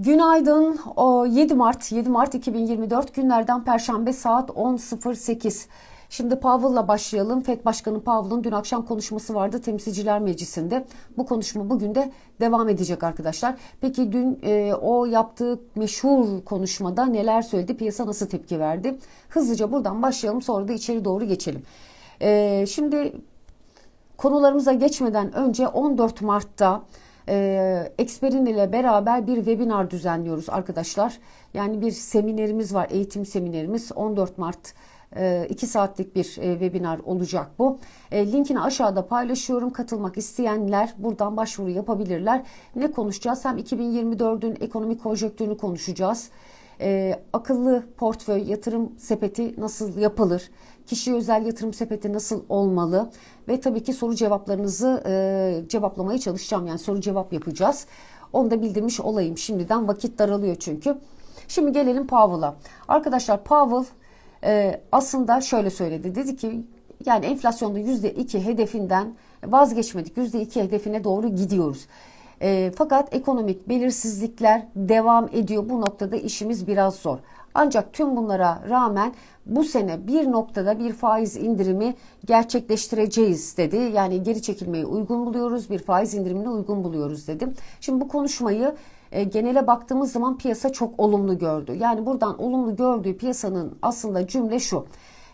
Günaydın. O 7 Mart, 7 Mart 2024 günlerden Perşembe saat 10.08. Şimdi Powell'la başlayalım. FED Başkanı Powell'ın dün akşam konuşması vardı Temsilciler Meclisi'nde. Bu konuşma bugün de devam edecek arkadaşlar. Peki dün e, o yaptığı meşhur konuşmada neler söyledi? Piyasa nasıl tepki verdi? Hızlıca buradan başlayalım sonra da içeri doğru geçelim. E, şimdi konularımıza geçmeden önce 14 Mart'ta e, Experin ile beraber bir webinar düzenliyoruz arkadaşlar. Yani bir seminerimiz var, eğitim seminerimiz 14 Mart 2 saatlik bir e, webinar olacak bu. E, linkini aşağıda paylaşıyorum. Katılmak isteyenler buradan başvuru yapabilirler. Ne konuşacağız? Hem 2024'ün ekonomik konjonktürünü konuşacağız. E, akıllı portföy yatırım sepeti nasıl yapılır? Kişi özel yatırım sepeti nasıl olmalı? Ve tabii ki soru cevaplarınızı e, cevaplamaya çalışacağım. Yani soru cevap yapacağız. Onu da bildirmiş olayım. Şimdiden vakit daralıyor çünkü. Şimdi gelelim Powell'a. Arkadaşlar Powell e, aslında şöyle söyledi. Dedi ki yani enflasyonda %2 hedefinden vazgeçmedik. %2 hedefine doğru gidiyoruz. E, fakat ekonomik belirsizlikler devam ediyor. Bu noktada işimiz biraz zor. Ancak tüm bunlara rağmen bu sene bir noktada bir faiz indirimi gerçekleştireceğiz dedi. Yani geri çekilmeyi uygun buluyoruz, bir faiz indirimini uygun buluyoruz dedim. Şimdi bu konuşmayı e, genele baktığımız zaman piyasa çok olumlu gördü. Yani buradan olumlu gördüğü piyasanın aslında cümle şu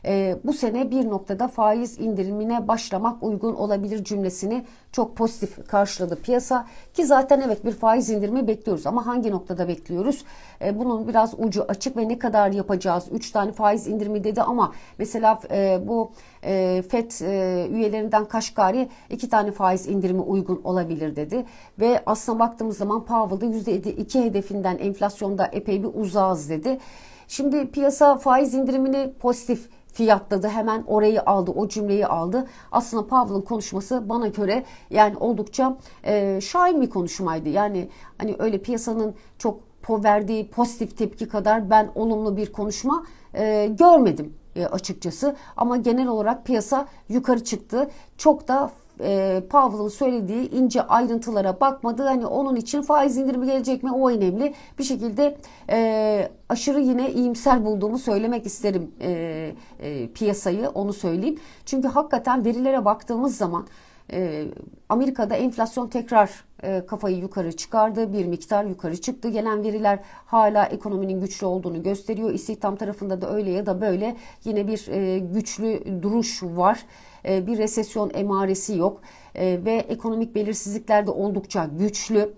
e, bu sene bir noktada faiz indirimine başlamak uygun olabilir cümlesini çok pozitif karşıladı piyasa. Ki zaten evet bir faiz indirimi bekliyoruz ama hangi noktada bekliyoruz? E, bunun biraz ucu açık ve ne kadar yapacağız? 3 tane faiz indirimi dedi ama mesela e, bu e, FED e, üyelerinden Kaşgari iki tane faiz indirimi uygun olabilir dedi. Ve aslına baktığımız zaman Powell'da %2 hedefinden enflasyonda epey bir uzağız dedi. Şimdi piyasa faiz indirimini pozitif fiyatladı. Hemen orayı aldı, o cümleyi aldı. Aslında Powell'ın konuşması bana göre yani oldukça e, şahin bir konuşmaydı. Yani hani öyle piyasanın çok verdiği pozitif tepki kadar ben olumlu bir konuşma e, görmedim e, açıkçası. Ama genel olarak piyasa yukarı çıktı. Çok da e, Powell'ın söylediği ince ayrıntılara bakmadı. Hani onun için faiz indirimi gelecek mi o önemli. Bir şekilde e, aşırı yine iyimser bulduğumu söylemek isterim e, e, piyasayı onu söyleyeyim. Çünkü hakikaten verilere baktığımız zaman e, Amerika'da enflasyon tekrar e, kafayı yukarı çıkardı. Bir miktar yukarı çıktı. Gelen veriler hala ekonominin güçlü olduğunu gösteriyor. İstihdam tarafında da öyle ya da böyle yine bir e, güçlü duruş var. E, bir resesyon emaresi yok. E, ve ekonomik belirsizlikler de oldukça güçlü.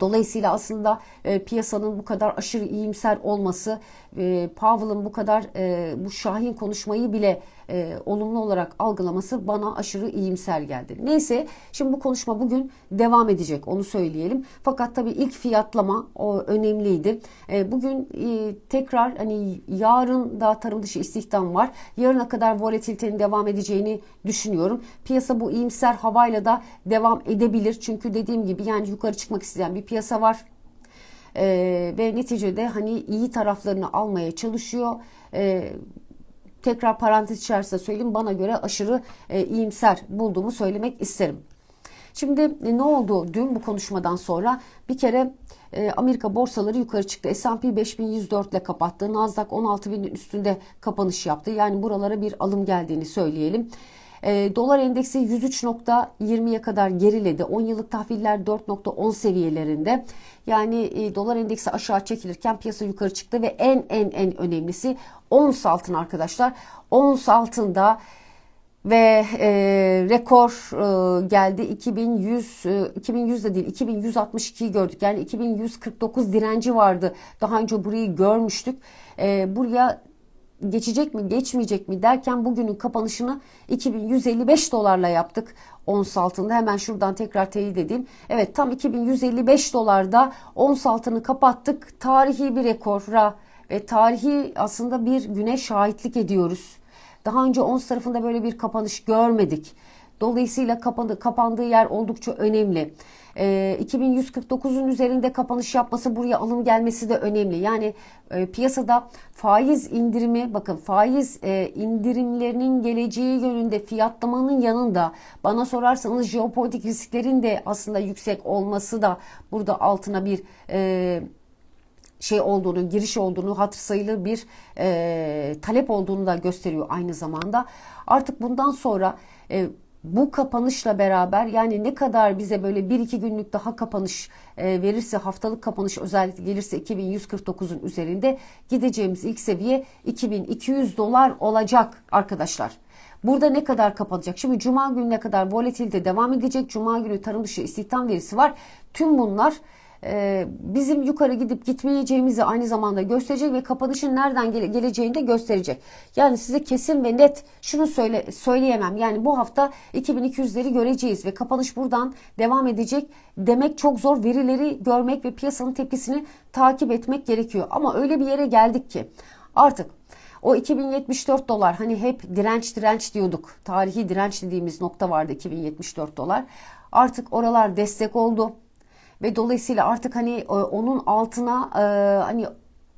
Dolayısıyla aslında e, piyasanın bu kadar aşırı iyimser olması, e, Powell'ın bu kadar e, bu şahin konuşmayı bile e, olumlu olarak algılaması bana aşırı iyimser geldi. Neyse şimdi bu konuşma bugün devam edecek onu söyleyelim. Fakat tabii ilk fiyatlama o önemliydi. E, bugün e, tekrar hani yarın da tarım dışı istihdam var. Yarına kadar volatilitenin devam edeceğini düşünüyorum. Piyasa bu iyimser havayla da devam edebilir. Çünkü dediğim gibi yani yukarı çıkmak isteyen bir piyasa var. Ee, ve neticede hani iyi taraflarını almaya çalışıyor. Ee, tekrar parantez içerisinde söyleyeyim bana göre aşırı e, iyimser bulduğumu söylemek isterim. Şimdi e, ne oldu dün bu konuşmadan sonra? Bir kere e, Amerika borsaları yukarı çıktı. S&P 5104 ile kapattı. Nasdaq 16.000'in üstünde kapanış yaptı. Yani buralara bir alım geldiğini söyleyelim. E, dolar endeksi 103.20'ye kadar geriledi. 10 yıllık tahviller 4.10 seviyelerinde. Yani e, dolar endeksi aşağı çekilirken piyasa yukarı çıktı ve en en en önemlisi ons altın arkadaşlar. Ons altında ve e, rekor e, geldi 2100 e, 2100 de değil 2162'yi gördük yani 2149 direnci vardı daha önce burayı görmüştük e, buraya geçecek mi geçmeyecek mi derken bugünün kapanışını 2155 dolarla yaptık ons altında. Hemen şuradan tekrar teyit edeyim. Evet tam 2155 dolarda ons altını kapattık. Tarihi bir rekora ve tarihi aslında bir güne şahitlik ediyoruz. Daha önce ons tarafında böyle bir kapanış görmedik. Dolayısıyla kapandı, kapandığı yer oldukça önemli. E, ee, 2149'un üzerinde kapanış yapması buraya alım gelmesi de önemli. Yani e, piyasada faiz indirimi bakın faiz e, indirimlerinin geleceği yönünde fiyatlamanın yanında bana sorarsanız jeopolitik risklerin de aslında yüksek olması da burada altına bir e, şey olduğunu, giriş olduğunu, hatır sayılı bir e, talep olduğunu da gösteriyor aynı zamanda. Artık bundan sonra e, bu kapanışla beraber yani ne kadar bize böyle 1-2 günlük daha kapanış e, verirse haftalık kapanış özellikle gelirse 2149'un üzerinde gideceğimiz ilk seviye 2200 dolar olacak arkadaşlar. Burada ne kadar kapanacak? Şimdi cuma gününe kadar volatilite devam edecek. Cuma günü tarım dışı istihdam verisi var. Tüm bunlar e, bizim yukarı gidip gitmeyeceğimizi aynı zamanda gösterecek ve kapanışın nereden gele- geleceğini de gösterecek. Yani size kesin ve net şunu söyle söyleyemem. Yani bu hafta 2200'leri göreceğiz ve kapanış buradan devam edecek demek çok zor. Verileri görmek ve piyasanın tepkisini takip etmek gerekiyor. Ama öyle bir yere geldik ki artık o 2074 dolar hani hep direnç direnç diyorduk. Tarihi direnç dediğimiz nokta vardı 2074 dolar. Artık oralar destek oldu ve dolayısıyla artık hani e, onun altına e, hani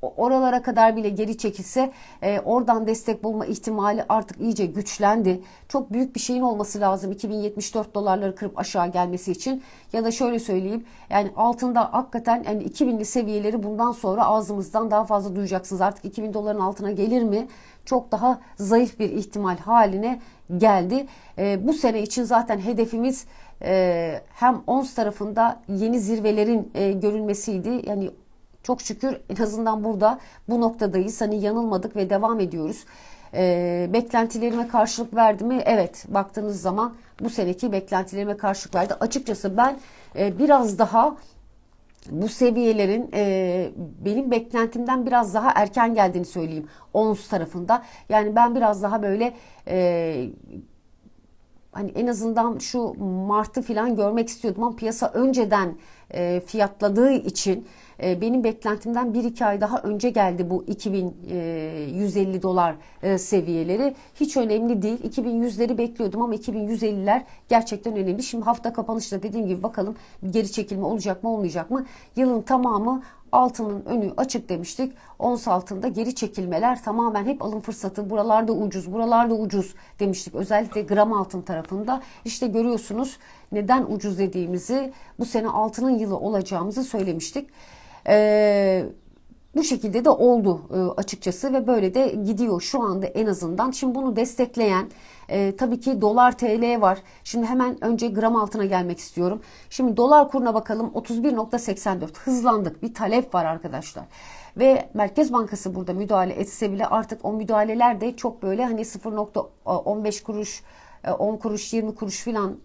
oralara kadar bile geri çekilse e, oradan destek bulma ihtimali artık iyice güçlendi. Çok büyük bir şeyin olması lazım 2074 dolarları kırıp aşağı gelmesi için. Ya da şöyle söyleyeyim yani altında hakikaten yani 2000'li seviyeleri bundan sonra ağzımızdan daha fazla duyacaksınız. Artık 2000 doların altına gelir mi? Çok daha zayıf bir ihtimal haline geldi. E, bu sene için zaten hedefimiz e, hem ons tarafında yeni zirvelerin e, görülmesiydi. Yani çok şükür en azından burada bu noktadayız. Hani yanılmadık ve devam ediyoruz. E, beklentilerime karşılık verdi mi? Evet. Baktığınız zaman bu seneki beklentilerime karşılık verdi. Açıkçası ben e, biraz daha bu seviyelerin e, benim beklentimden biraz daha erken geldiğini söyleyeyim. Ons tarafında. Yani ben biraz daha böyle e, hani en azından şu Mart'ı falan görmek istiyordum ama piyasa önceden e, fiyatladığı için e, benim beklentimden 1-2 ay daha önce geldi bu 2150 dolar e, seviyeleri. Hiç önemli değil. 2100'leri bekliyordum ama 2150'ler gerçekten önemli. Şimdi hafta kapanışta dediğim gibi bakalım geri çekilme olacak mı olmayacak mı? Yılın tamamı altının önü açık demiştik. Ons altında geri çekilmeler tamamen hep alım fırsatı. Buralarda ucuz, buralarda ucuz demiştik. Özellikle gram altın tarafında. İşte görüyorsunuz neden ucuz dediğimizi bu sene altının yılı olacağımızı söylemiştik. Ee, bu şekilde de oldu e, açıkçası ve böyle de gidiyor şu anda en azından. Şimdi bunu destekleyen e, tabii ki dolar TL var. Şimdi hemen önce gram altına gelmek istiyorum. Şimdi dolar kuruna bakalım 31.84 hızlandık bir talep var arkadaşlar. Ve Merkez Bankası burada müdahale etse bile artık o müdahaleler de çok böyle hani 0.15 kuruş 10 kuruş 20 kuruş falan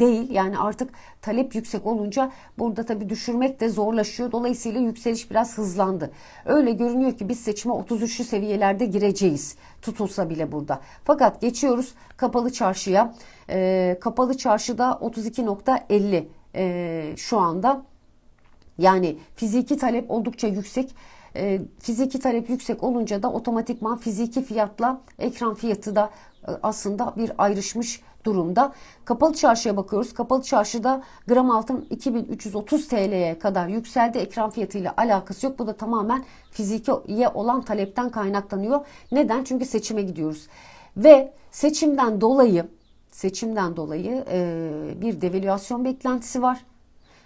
değil. Yani artık talep yüksek olunca burada tabii düşürmek de zorlaşıyor. Dolayısıyla yükseliş biraz hızlandı. Öyle görünüyor ki biz seçime 33'lü seviyelerde gireceğiz. Tutulsa bile burada. Fakat geçiyoruz kapalı çarşıya. Kapalı çarşıda 32.50 şu anda. Yani fiziki talep oldukça yüksek. E, fiziki talep yüksek olunca da otomatikman fiziki fiyatla ekran fiyatı da e, aslında bir ayrışmış durumda. Kapalı çarşıya bakıyoruz. Kapalı çarşıda gram altın 2330 TL'ye kadar yükseldi. Ekran fiyatıyla alakası yok. Bu da tamamen fizikiye olan talepten kaynaklanıyor. Neden? Çünkü seçime gidiyoruz. Ve seçimden dolayı seçimden dolayı e, bir devalüasyon beklentisi var.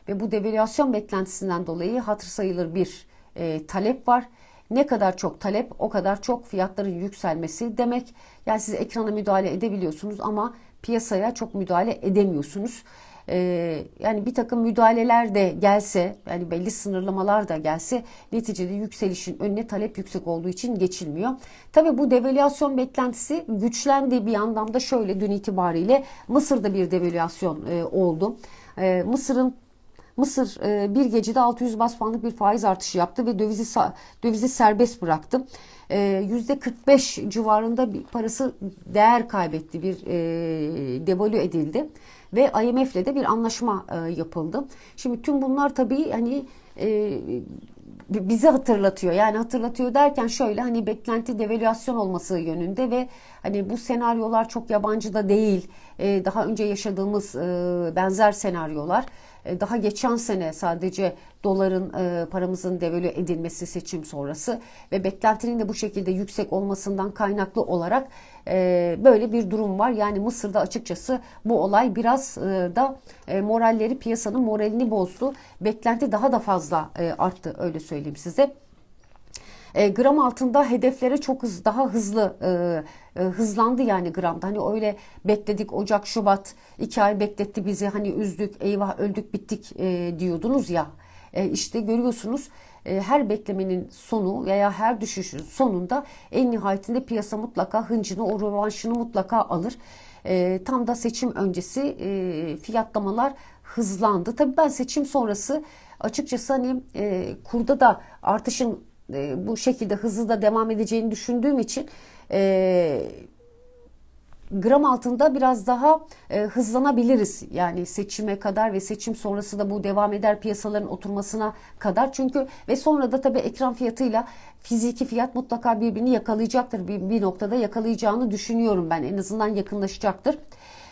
Ve bu devalüasyon beklentisinden dolayı hatır sayılır bir e, talep var. Ne kadar çok talep o kadar çok fiyatların yükselmesi demek. Yani siz ekrana müdahale edebiliyorsunuz ama piyasaya çok müdahale edemiyorsunuz. Ee, yani bir takım müdahaleler de gelse yani belli sınırlamalar da gelse neticede yükselişin önüne talep yüksek olduğu için geçilmiyor. Tabi bu devalüasyon beklentisi güçlendi bir yandan da şöyle dün itibariyle Mısır'da bir devalüasyon e, oldu. E, Mısır'ın Mısır e, bir gecede 600 bas puanlık bir faiz artışı yaptı ve dövizi dövizi serbest bıraktı. %45 e, civarında bir parası değer kaybetti, bir e, devalü edildi ve IMF ile de bir anlaşma yapıldı. Şimdi tüm bunlar tabii hani bizi hatırlatıyor. Yani hatırlatıyor derken şöyle hani beklenti devalüasyon olması yönünde ve hani bu senaryolar çok yabancı da değil. Daha önce yaşadığımız benzer senaryolar. E, daha geçen sene sadece doların e, paramızın devalü edilmesi seçim sonrası ve beklentinin de bu şekilde yüksek olmasından kaynaklı olarak e, böyle bir durum var. Yani Mısır'da açıkçası bu olay biraz da moralleri piyasanın moralini bozdu. Beklenti daha da fazla arttı öyle söyleyeyim size. E, gram altında hedeflere çok hız, daha hızlı e, e, hızlandı yani gramda. Hani öyle bekledik Ocak, Şubat iki ay bekletti bizi hani üzdük, eyvah öldük bittik e, diyordunuz ya. E, işte görüyorsunuz e, her beklemenin sonu veya her düşüşün sonunda en nihayetinde piyasa mutlaka hıncını, o rövanşını mutlaka alır. Tam da seçim öncesi fiyatlamalar hızlandı. Tabii ben seçim sonrası açıkçası hani kurda da artışın bu şekilde hızlı da devam edeceğini düşündüğüm için e, gram altında biraz daha e, hızlanabiliriz. Yani seçime kadar ve seçim sonrası da bu devam eder piyasaların oturmasına kadar. Çünkü ve sonra da tabii ekran fiyatıyla fiziki fiyat mutlaka birbirini yakalayacaktır. Bir, bir noktada yakalayacağını düşünüyorum ben. En azından yakınlaşacaktır.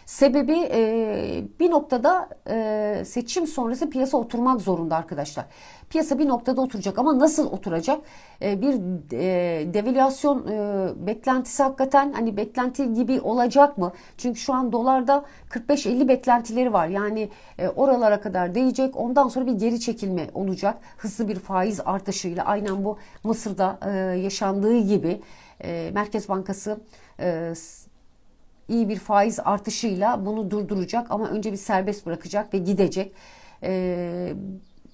Sebebi e, bir noktada e, seçim sonrası piyasa oturmak zorunda arkadaşlar. Piyasa bir noktada oturacak ama nasıl oturacak? E, bir e, devalüasyon e, beklentisi hakikaten hani beklenti gibi olacak mı? Çünkü şu an dolarda 45-50 beklentileri var. Yani e, oralara kadar değecek. Ondan sonra bir geri çekilme olacak. Hızlı bir faiz artışıyla aynen bu Mısır'da e, yaşandığı gibi e, Merkez Bankası e, iyi bir faiz artışıyla bunu durduracak ama önce bir serbest bırakacak ve gidecek. Ee,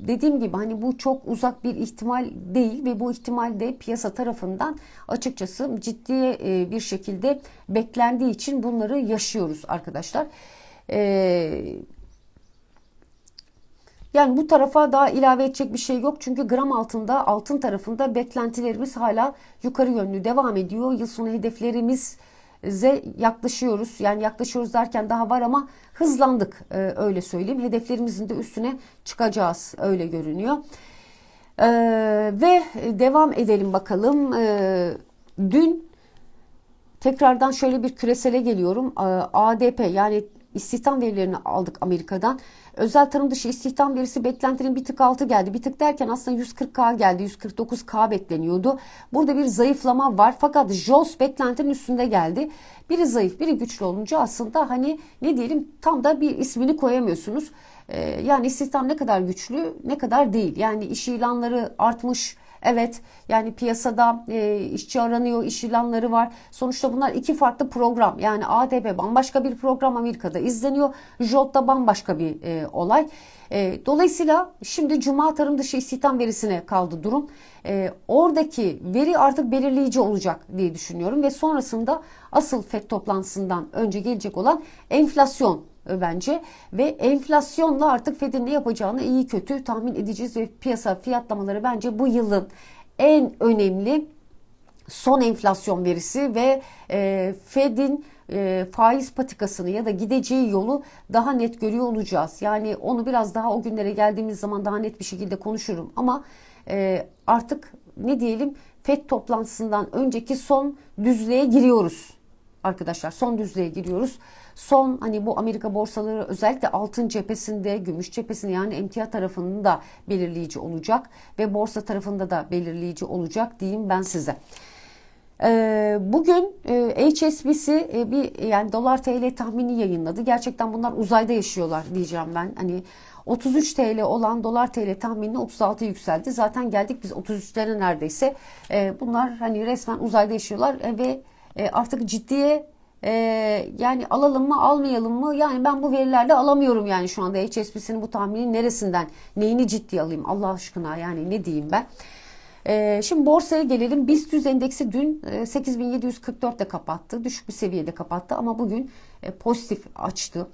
dediğim gibi hani bu çok uzak bir ihtimal değil ve bu ihtimal de piyasa tarafından açıkçası ciddi e, bir şekilde beklendiği için bunları yaşıyoruz arkadaşlar. Ee, yani bu tarafa daha ilave edecek bir şey yok. Çünkü gram altında altın tarafında beklentilerimiz hala yukarı yönlü devam ediyor. Yıl sonu hedeflerimiz ze yaklaşıyoruz. Yani yaklaşıyoruz derken daha var ama hızlandık e, öyle söyleyeyim. Hedeflerimizin de üstüne çıkacağız öyle görünüyor. E, ve devam edelim bakalım. E, dün tekrardan şöyle bir küresele geliyorum. E, ADP yani istihdam verilerini aldık Amerika'dan. Özel tarım dışı istihdam verisi beklentinin bir tık altı geldi. Bir tık derken aslında 140K geldi. 149K bekleniyordu. Burada bir zayıflama var. Fakat JOLS beklentinin üstünde geldi. Biri zayıf, biri güçlü olunca aslında hani ne diyelim tam da bir ismini koyamıyorsunuz. Ee, yani istihdam ne kadar güçlü, ne kadar değil. Yani iş ilanları artmış Evet yani piyasada e, işçi aranıyor, iş ilanları var. Sonuçta bunlar iki farklı program. Yani ADP bambaşka bir program Amerika'da izleniyor. JOLT da bambaşka bir e, olay. E, dolayısıyla şimdi Cuma tarım dışı istihdam verisine kaldı durum. E, oradaki veri artık belirleyici olacak diye düşünüyorum. Ve sonrasında asıl FED toplantısından önce gelecek olan enflasyon bence ve enflasyonla artık Fed'in ne yapacağını iyi kötü tahmin edeceğiz ve piyasa fiyatlamaları bence bu yılın en önemli son enflasyon verisi ve e, Fed'in e, faiz patikasını ya da gideceği yolu daha net görüyor olacağız. Yani onu biraz daha o günlere geldiğimiz zaman daha net bir şekilde konuşurum ama e, artık ne diyelim FED toplantısından önceki son düzlüğe giriyoruz arkadaşlar. Son düzlüğe giriyoruz. Son hani bu Amerika borsaları özellikle altın cephesinde, gümüş cephesinde yani emtia tarafının da belirleyici olacak ve borsa tarafında da belirleyici olacak diyeyim ben size. Ee, bugün e, HSBC e, bir yani dolar TL tahmini yayınladı. Gerçekten bunlar uzayda yaşıyorlar diyeceğim ben. Hani 33 TL olan dolar TL tahminini 36 yükseldi. Zaten geldik biz 33'lere neredeyse. Ee, bunlar hani resmen uzayda yaşıyorlar ve e, artık ciddiye e, yani alalım mı almayalım mı? Yani ben bu verilerle alamıyorum yani şu anda HSBC'nin bu tahminin neresinden neyini ciddiye alayım Allah aşkına yani ne diyeyim ben. E, şimdi borsaya gelelim. BIST 100 endeksi dün e, 8744'te kapattı. Düşük bir seviyede kapattı ama bugün e, pozitif açtı.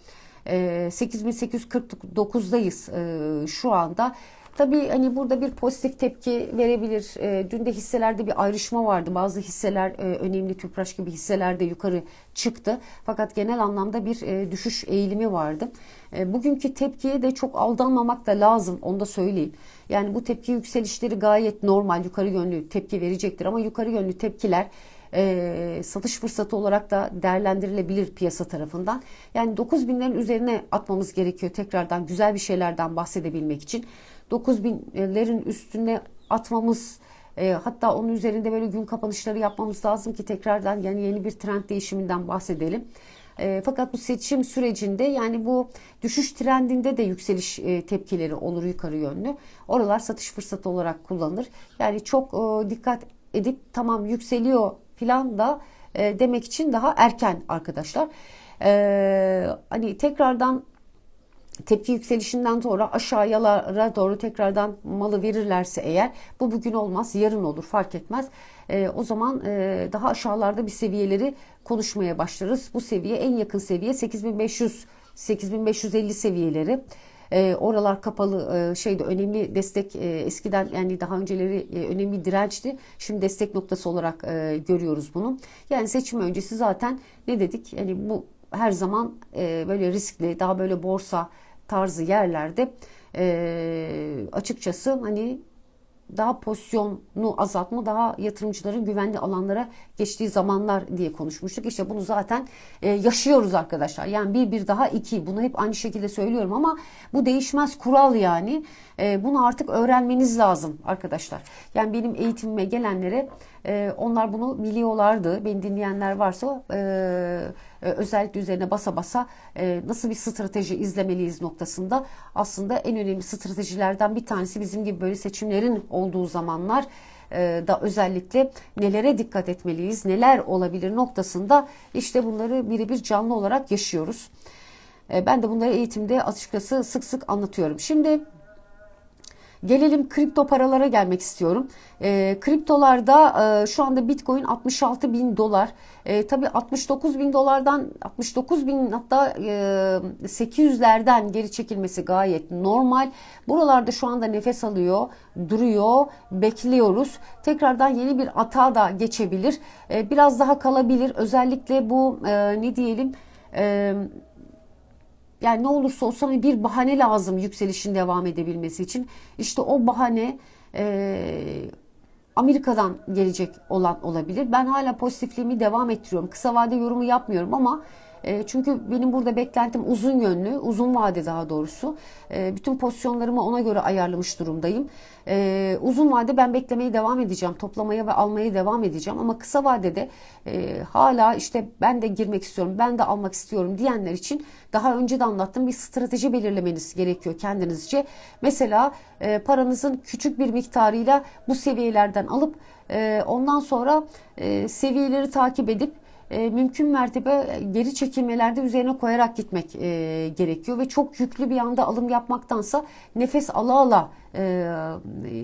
E, 8849'dayız e, şu anda. Tabii hani burada bir pozitif tepki verebilir. E, dün de hisselerde bir ayrışma vardı. Bazı hisseler e, önemli tüpraş gibi hisseler de yukarı çıktı. Fakat genel anlamda bir e, düşüş eğilimi vardı. E, bugünkü tepkiye de çok aldanmamak da lazım. Onu da söyleyeyim. Yani bu tepki yükselişleri gayet normal. Yukarı yönlü tepki verecektir. Ama yukarı yönlü tepkiler e, satış fırsatı olarak da değerlendirilebilir piyasa tarafından. Yani 9 binlerin üzerine atmamız gerekiyor tekrardan güzel bir şeylerden bahsedebilmek için. 9000'lerin üstüne atmamız e, hatta onun üzerinde böyle gün kapanışları yapmamız lazım ki tekrardan yani yeni bir trend değişiminden bahsedelim. E, fakat bu seçim sürecinde yani bu düşüş trendinde de yükseliş e, tepkileri olur yukarı yönlü. Oralar satış fırsatı olarak kullanılır. Yani çok dikkat edip tamam yükseliyor falan da demek için daha erken arkadaşlar. E, hani tekrardan tepki yükselişinden sonra aşağıyalara doğru tekrardan malı verirlerse eğer bu bugün olmaz yarın olur fark etmez. E, o zaman e, daha aşağılarda bir seviyeleri konuşmaya başlarız. Bu seviye en yakın seviye 8500 8550 seviyeleri. E, oralar kapalı e, şeyde önemli destek e, eskiden yani daha önceleri e, önemli dirençti. Şimdi destek noktası olarak e, görüyoruz bunu. Yani seçim öncesi zaten ne dedik? Yani bu her zaman e, böyle riskli daha böyle borsa tarzı yerlerde e, açıkçası hani daha pozisyonu azaltma, daha yatırımcıların güvenli alanlara geçtiği zamanlar diye konuşmuştuk. İşte bunu zaten e, yaşıyoruz arkadaşlar. Yani bir bir daha iki. Bunu hep aynı şekilde söylüyorum ama bu değişmez kural yani. E, bunu artık öğrenmeniz lazım arkadaşlar. Yani benim eğitimime gelenlere e, onlar bunu biliyorlardı. Beni dinleyenler varsa özellikle üzerine basa basa e, nasıl bir strateji izlemeliyiz noktasında aslında en önemli stratejilerden bir tanesi bizim gibi böyle seçimlerin olduğu zamanlar e, da özellikle nelere dikkat etmeliyiz, neler olabilir noktasında işte bunları birebir canlı olarak yaşıyoruz. E, ben de bunları eğitimde açıkçası sık sık anlatıyorum. Şimdi Gelelim kripto paralara gelmek istiyorum. E, kriptolarda e, şu anda Bitcoin 66 bin dolar. E, tabii 69 bin dolardan 69 bin hatta e, 800'lerden geri çekilmesi gayet normal. Buralarda şu anda nefes alıyor, duruyor, bekliyoruz. Tekrardan yeni bir ata da geçebilir. E, biraz daha kalabilir. Özellikle bu e, ne diyelim... E, yani ne olursa olsun hani bir bahane lazım yükselişin devam edebilmesi için. İşte o bahane e, Amerika'dan gelecek olan olabilir. Ben hala pozitifliğimi devam ettiriyorum. Kısa vade yorumu yapmıyorum ama e, çünkü benim burada beklentim uzun yönlü, uzun vade daha doğrusu. E, bütün pozisyonlarımı ona göre ayarlamış durumdayım. E, uzun vade ben beklemeye devam edeceğim. Toplamaya ve almaya devam edeceğim. Ama kısa vadede hala işte ben de girmek istiyorum, ben de almak istiyorum diyenler için daha önce de anlattığım bir strateji belirlemeniz gerekiyor kendinizce. Mesela paranızın küçük bir miktarıyla bu seviyelerden alıp ondan sonra seviyeleri takip edip e, mümkün mertebe geri çekilmelerde üzerine koyarak gitmek e, gerekiyor ve çok yüklü bir anda alım yapmaktansa nefes ala ala e, e,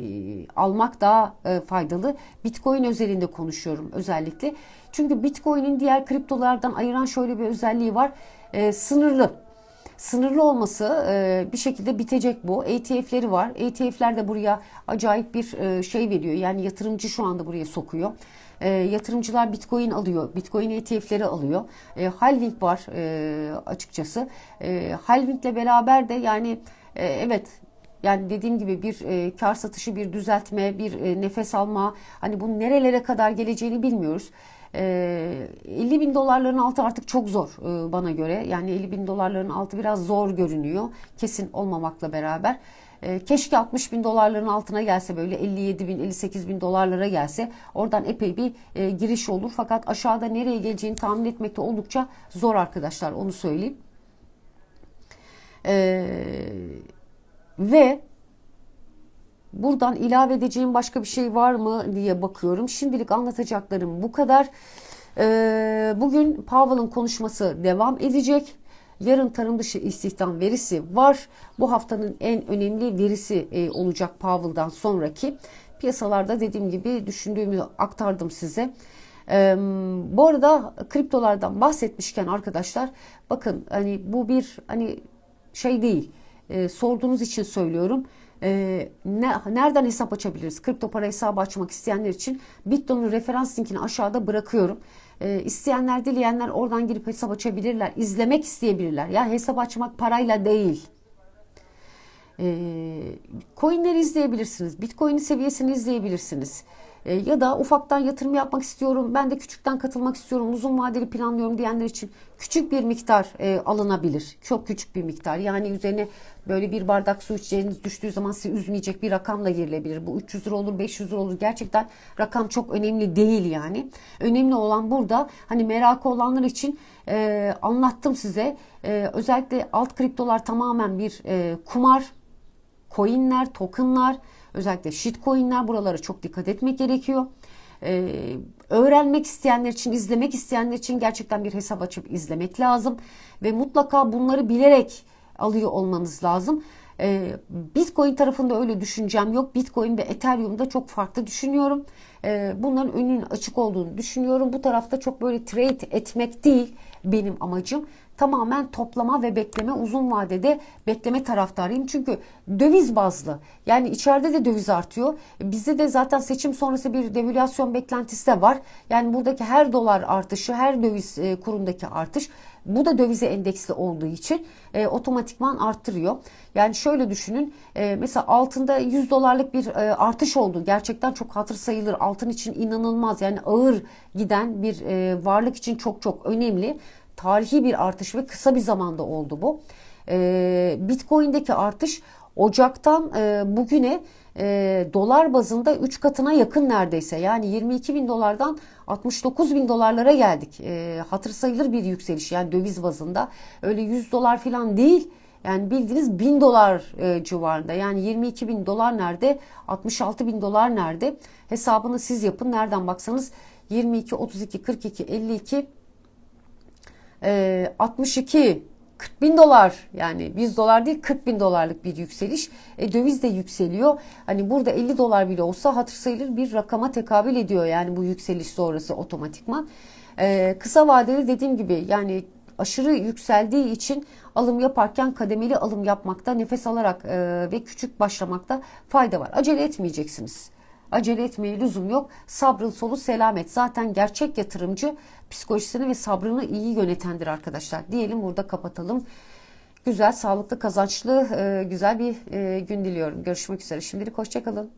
almak daha e, faydalı. Bitcoin özelinde konuşuyorum özellikle. Çünkü Bitcoin'in diğer kriptolardan ayıran şöyle bir özelliği var. E, sınırlı sınırlı olması e, bir şekilde bitecek bu. ETF'leri var. ETF'ler de buraya acayip bir e, şey veriyor. Yani yatırımcı şu anda buraya sokuyor. E, yatırımcılar Bitcoin alıyor. Bitcoin ETF'leri alıyor. E, halving var e, açıkçası. E, halving ile beraber de yani e, evet yani dediğim gibi bir e, kar satışı, bir düzeltme, bir e, nefes alma. Hani bunun nerelere kadar geleceğini bilmiyoruz. E, 50 bin dolarların altı artık çok zor e, bana göre. Yani 50 bin dolarların altı biraz zor görünüyor. Kesin olmamakla beraber. E, keşke 60 bin dolarların altına gelse böyle 57 bin 58 bin dolarlara gelse oradan epey bir e, giriş olur. Fakat aşağıda nereye geleceğini tahmin etmekte oldukça zor arkadaşlar onu söyleyeyim. E, ve buradan ilave edeceğim başka bir şey var mı diye bakıyorum. Şimdilik anlatacaklarım bu kadar. E, bugün Powell'ın konuşması devam edecek. Yarın tarım dışı istihdam verisi var. Bu haftanın en önemli verisi e, olacak Powell'dan sonraki. Piyasalarda dediğim gibi düşündüğümü aktardım size. Bu arada kriptolardan bahsetmişken arkadaşlar bakın hani bu bir hani şey değil sorduğunuz için söylüyorum. E, ne, nereden hesap açabiliriz? Kripto para hesabı açmak isteyenler için Bitdo'nun referans linkini aşağıda bırakıyorum. E, isteyenler, dileyenler oradan girip hesap açabilirler. izlemek isteyebilirler. Ya hesap açmak parayla değil. E, coinleri izleyebilirsiniz. Bitcoin'in seviyesini izleyebilirsiniz. E, ya da ufaktan yatırım yapmak istiyorum, ben de küçükten katılmak istiyorum, uzun vadeli planlıyorum diyenler için küçük bir miktar e, alınabilir. Çok küçük bir miktar. Yani üzerine böyle bir bardak su içeceğiniz düştüğü zaman sizi üzmeyecek bir rakamla girilebilir. Bu 300 lira olur, 500 lira olur. Gerçekten rakam çok önemli değil yani. Önemli olan burada hani merakı olanlar için e, anlattım size. E, özellikle alt kriptolar tamamen bir e, kumar. Coinler, tokenlar, özellikle shitcoinler buralara çok dikkat etmek gerekiyor. e, öğrenmek isteyenler için, izlemek isteyenler için gerçekten bir hesap açıp izlemek lazım. Ve mutlaka bunları bilerek alıyor olmanız lazım. E, Bitcoin tarafında öyle düşüncem yok. Bitcoin ve Ethereum'da çok farklı düşünüyorum. E, bunların önünün açık olduğunu düşünüyorum. Bu tarafta çok böyle trade etmek değil benim amacım. Tamamen toplama ve bekleme uzun vadede bekleme taraftarıyım. Çünkü döviz bazlı yani içeride de döviz artıyor. Bizde de zaten seçim sonrası bir devalüasyon beklentisi de var. Yani buradaki her dolar artışı, her döviz e, kurundaki artış bu da dövize endeksli olduğu için e, otomatikman arttırıyor. Yani şöyle düşünün e, mesela altında 100 dolarlık bir e, artış oldu. Gerçekten çok hatır sayılır. Altın için inanılmaz yani ağır giden bir e, varlık için çok çok önemli. Tarihi bir artış ve kısa bir zamanda oldu bu. E, Bitcoin'deki artış Ocak'tan e, bugüne e, dolar bazında 3 katına yakın neredeyse. Yani 22 bin dolardan 69 bin dolarlara geldik. E, hatır sayılır bir yükseliş yani döviz bazında. Öyle 100 dolar falan değil. Yani bildiğiniz 1000 dolar e, civarında. Yani 22 bin dolar nerede? 66 bin dolar nerede? Hesabını siz yapın. Nereden baksanız 22, 32, 42, 52, e, 62 40 bin dolar yani 100 dolar değil 40 bin dolarlık bir yükseliş. E, döviz de yükseliyor. Hani burada 50 dolar bile olsa hatır sayılır bir rakama tekabül ediyor yani bu yükseliş sonrası otomatikman. E, kısa vadede dediğim gibi yani aşırı yükseldiği için alım yaparken kademeli alım yapmakta, nefes alarak e, ve küçük başlamakta fayda var. Acele etmeyeceksiniz. Acele etmeye lüzum yok. Sabrın solu selamet. Zaten gerçek yatırımcı psikolojisini ve sabrını iyi yönetendir arkadaşlar. Diyelim burada kapatalım. Güzel, sağlıklı, kazançlı, e, güzel bir e, gün diliyorum. Görüşmek üzere. Şimdilik hoşçakalın.